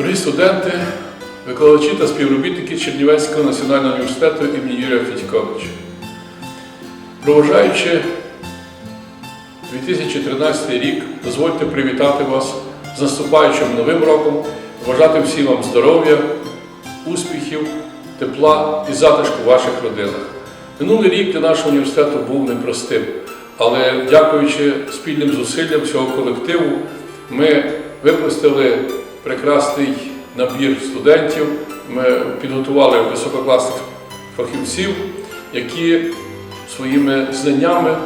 Дорогі студенти, викладачі та співробітники Чернівецького національного університету імені Юрія Федьковича. Проважаючи 2013 рік, дозвольте привітати вас з наступаючим новим роком, бажати всім вам здоров'я, успіхів, тепла і затишку в ваших родинах. Минулий рік для нашого університету був непростим, але дякуючи спільним зусиллям всього колективу, ми випустили прекрасний набір студентів, ми підготували висококласних фахівців, які своїми знаннями,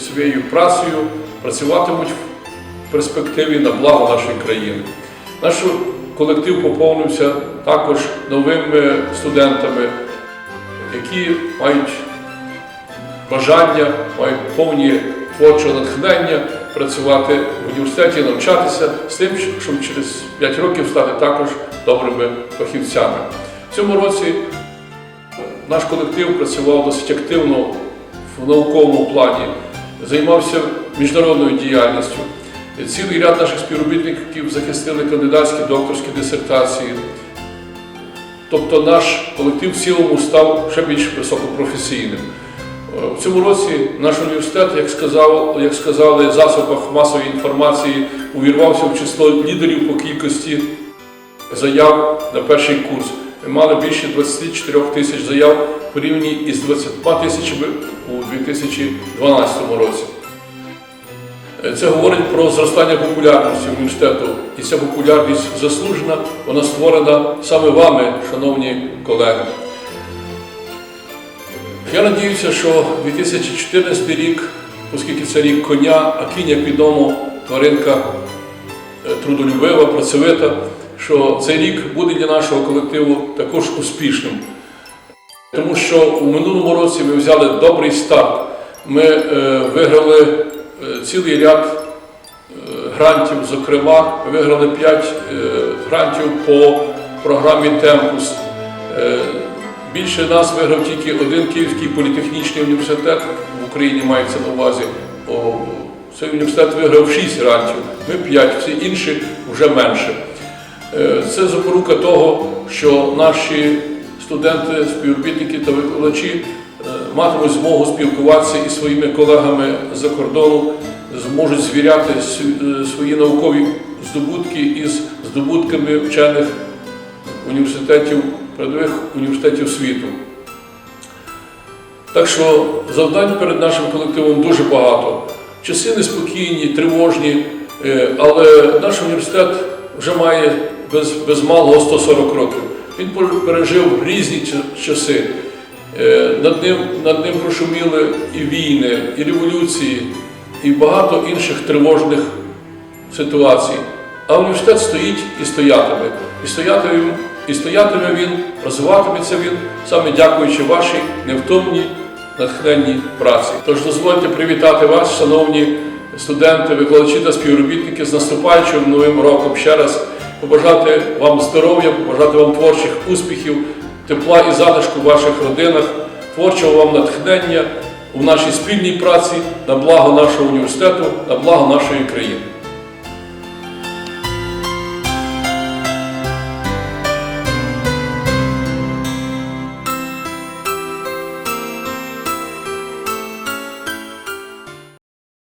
своєю працею працюватимуть в перспективі на благо нашої країни. Наш колектив поповнився також новими студентами, які мають бажання, мають повні творчого натхнення працювати в університеті, навчатися з тим, щоб через 5 років стати також добрими фахівцями. В цьому році наш колектив працював досить активно в науковому плані, займався міжнародною діяльністю. Цілий ряд наших співробітників захистили кандидатські докторські дисертації. Тобто наш колектив в цілому став ще більш високопрофесійним. В цьому році наш університет, як, сказав, як сказали в засобах масової інформації, увірвався в число лідерів по кількості заяв на перший курс. Ми мали більше 24 тисяч заяв порівняно із 20 тисячами у 2012 році. Це говорить про зростання популярності університету, і ця популярність заслужена, вона створена саме вами, шановні колеги. Я надіюся, що 2014 рік, оскільки це рік коня, а кінь, як відомо, тваринка е, трудолюбива, працьовита, що цей рік буде для нашого колективу також успішним. Тому що у минулому році ми взяли добрий старт. Ми е, виграли е, цілий ряд е, грантів, зокрема, ми виграли 5 е, грантів по програмі Темпус. Е, Більше нас виграв тільки один Київський політехнічний університет в Україні мається на увазі. Цей університет виграв 6 грантів, ми 5, всі інші вже менше. Е, Це запорука того, що наші студенти, співробітники та викладачі е, матимуть змогу спілкуватися із своїми колегами за кордону, зможуть звіряти е, свої наукові здобутки із здобутками вчених університетів, передових університетів світу. Так що завдань перед нашим колективом дуже багато. Часи неспокійні, тривожні, е, але наш університет вже має без, без малого 140 років. Він пережив різні часи. Е, Над ним, над ним прошуміли і війни, і революції, і багато інших тривожних ситуацій. А університет стоїть і стоятиме. І стоятиме, і стоятиме він, розвиватиметься він, саме дякуючи вашій невтомній, натхненній праці. Тож дозвольте привітати вас, шановні студенти, викладачі та співробітники з наступаючим новим роком ще раз, побажати вам здоров'я, побажати вам творчих успіхів, тепла і затишку в ваших родинах, творчого вам натхнення у нашій спільній праці на благо нашого університету, на благо нашої країни.